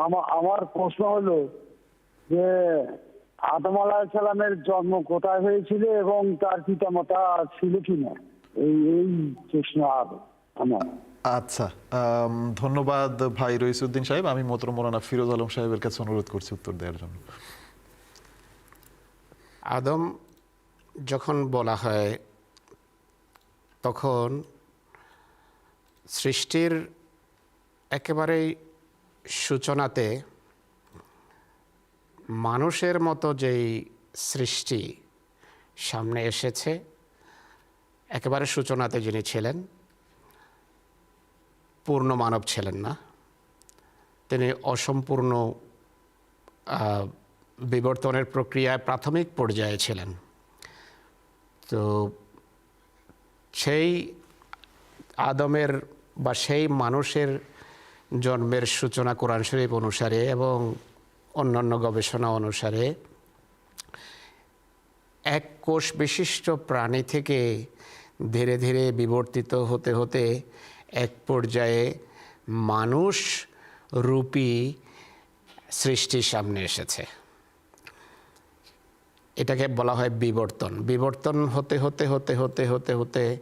আমা- আমার প্রশ্ন হলো যে আদম আলাহিসাল্লামের জন্ম কোথায় হয়েছিল এবং তার পিতামাতা ছিল কিনা? এই এই প্রশ্ন আর আমার। আচ্ছা ধন্যবাদ ভাই রইসুদ্দিন সাহেব। আমি মোতর মোরানা ফিরোজ আলম সাহেবের কাছে অনুরোধ করছি উত্তর দেওয়ার জন্য। আদম যখন বলা হয় তখন সৃষ্টির একেবারেই সূচনাতে মানুষের মতো যেই সৃষ্টি সামনে এসেছে, একেবারে সূচনাতে যিনি ছিলেন, পূর্ণ মানব ছিলেন না। তিনি অসম্পূর্ণ বিবর্তনের প্রক্রিয়ায় প্রাথমিক পর্যায়ে ছিলেন। তো সেই আদমের বা সেই মানুষের জন্মের সূচনা কোরআন শরীফ অনুসারে এবং অন্যান্য গবেষণা অনুসারে এক কোষ বিশিষ্ট প্রাণী থেকে ধীরে ধীরে বিবর্তিত হতে হতে এক পর্যায়ে মানুষ রূপী সৃষ্টির সামনে এসেছে। এটাকে বলা হয় বিবর্তন। বিবর্তন হতে হতে হতে হতে হতে হতে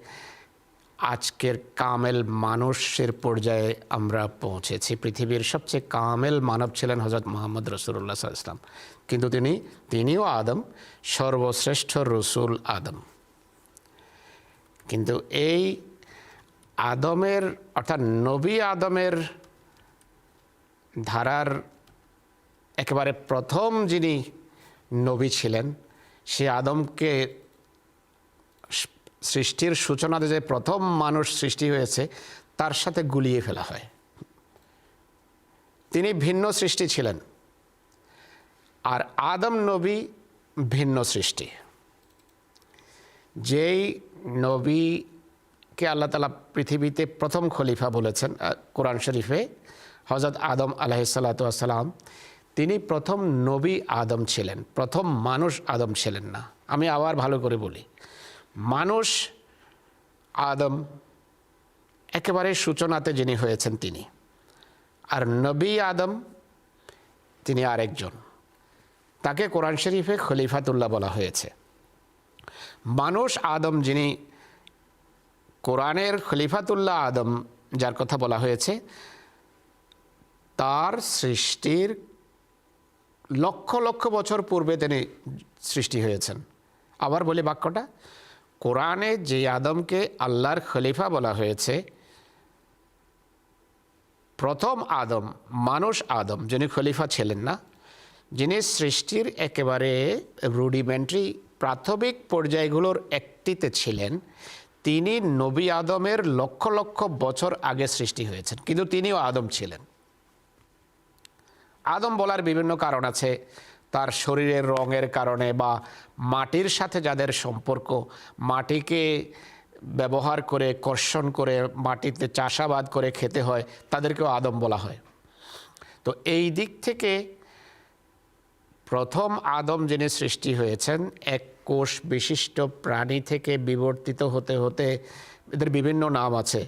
আজকের কামেল মানুষের পর্যায়ে আমরা পৌঁছেছি। পৃথিবীর সবচেয়ে কামেল মানব ছিলেন হজরত মোহাম্মদ রসুল্লাহ ইসলাম কিন্তু তিনি, তিনিও আদম, সর্বশ্রেষ্ঠ রসুল আদম। কিন্তু এই আদমের, অর্থাৎ নবী আদমের ধারার একেবারে প্রথম যিনি নবী ছিলেন, সে আদমকে সৃষ্টির সূচনাতে যে প্রথম মানুষ সৃষ্টি হয়েছে, তার সাথে গুলিয়ে ফেলা হয়। তিনি ভিন্ন সৃষ্টি ছিলেন। আর আদম নবী ভিন্ন সৃষ্টি। যেই নবীকে আল্লাহ তালা পৃথিবীতে প্রথম খলিফা বলেছেন কোরআন শরীফে হজরত আদম আলাহিসাল্লাম তিনি প্রথম নবী আদম ছিলেন, প্রথম মানুষ আদম ছিলেন না। আমি আবার ভালো করে বলি। মানুষ, আদম, একেবারে সূচনাতে যিনি হয়েছেন তিনি। আর নবী আদম, তিনি আরেকজন। তাকে কোরআন শরীফে খলিফাতুল্লাহ বলা হয়েছে। মানুষ, আদম, যিনি কোরআনের খলিফাতুল্লাহ আদম, যার কথা বলা হয়েছে, তার সৃষ্টির লক্ষ লক্ষ বছর পূর্বে তিনি সৃষ্টি হয়েছেন। আবার বলি বাক্যটা কোরআনে যে আদমকে আল্লাহর খলিফা বলা হয়েছে, প্রথম আদম মানুষ আদম, যিনি খলিফা ছিলেন না, যিনি সৃষ্টির একেবারে রুডিমেন্টারি প্রাথমিক পর্যায়গুলোর একটিতে ছিলেন, তিনি নবী আদমের লক্ষ লক্ষ বছর আগে সৃষ্টি হয়েছেন, কিন্তু তিনিও আদম ছিলেন। আদম বলার বিভিন্ন কারণ আছে। তার শরীরের রঙের কারণে বা মাটির সাথে যাদের সম্পর্ক, মাটিকে ব্যবহার করে, কর্ষণ করে, মাটিতে চাষাবাদ করে খেতে হয়, তাদেরকেও আদম বলা হয়। তো এই দিক থেকে প্রথম আদম যিনি সৃষ্টি হয়েছেন, এক কোষ বিশিষ্ট প্রাণী থেকে বিবর্তিত হতে হতে এদের বিভিন্ন নাম আছে।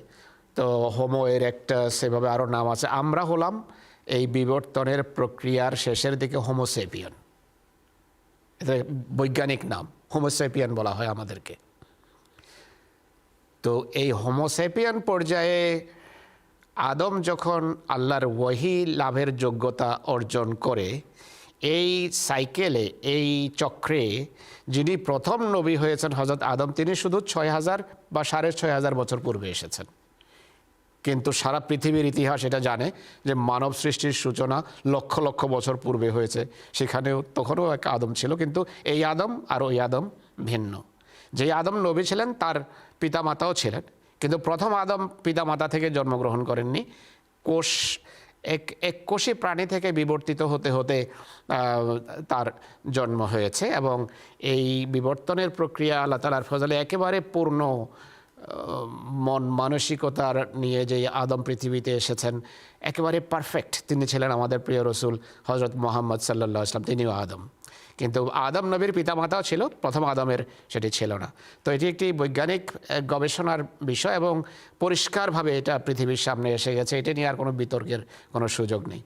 তো হোমো একটা সেভাবে আরও নাম আছে। আমরা হলাম এই বিবর্তনের প্রক্রিয়ার শেষের দিকে হোমোসেপিয়ন এটা বৈজ্ঞানিক নাম হোমোসেপিয়ান বলা হয় আমাদেরকে। তো এই হোমোসেপিয়ান পর্যায়ে আদম যখন আল্লাহর ওয়াহি লাভের যোগ্যতা অর্জন করে, এই সাইকেলে এই চক্রে যিনি প্রথম নবী হয়েছেন হজরত আদম, তিনি শুধু ছয় হাজার বা সাড়ে ছয় হাজার বছর পূর্বে এসেছেন। কিন্তু সারা পৃথিবীর ইতিহাস এটা জানে যে মানব সৃষ্টির সূচনা লক্ষ লক্ষ বছর পূর্বে হয়েছে। সেখানেও তখনও এক আদম ছিল, কিন্তু এই আদম আর ওই আদম ভিন্ন। যেই আদম নবী ছিলেন, তার পিতামাতাও ছিলেন, কিন্তু প্রথম আদম পিতামাতা থেকে জন্মগ্রহণ করেননি। কোষ, এক এক কোষী প্রাণী থেকে বিবর্তিত হতে হতে তার জন্ম হয়েছে এবং এই বিবর্তনের প্রক্রিয়া আল্লাহ তালার ফজলে একেবারে পূর্ণ মন মানসিকতার নিয়ে যে আদম পৃথিবীতে এসেছেন, একেবারে পারফেক্ট তিনি ছিলেন আমাদের প্রিয় রসুল হজরত মোহাম্মদ সাল্লাহ ইসলাম তিনিও আদম। কিন্তু আদম নবীর পিতামাতাও ছিল, প্রথম আদমের সেটি ছিল না। তো এটি একটি বৈজ্ঞানিক গবেষণার বিষয় এবং পরিষ্কারভাবে এটা পৃথিবীর সামনে এসে গেছে, এটা নিয়ে আর কোনো বিতর্কের কোনো সুযোগ নেই।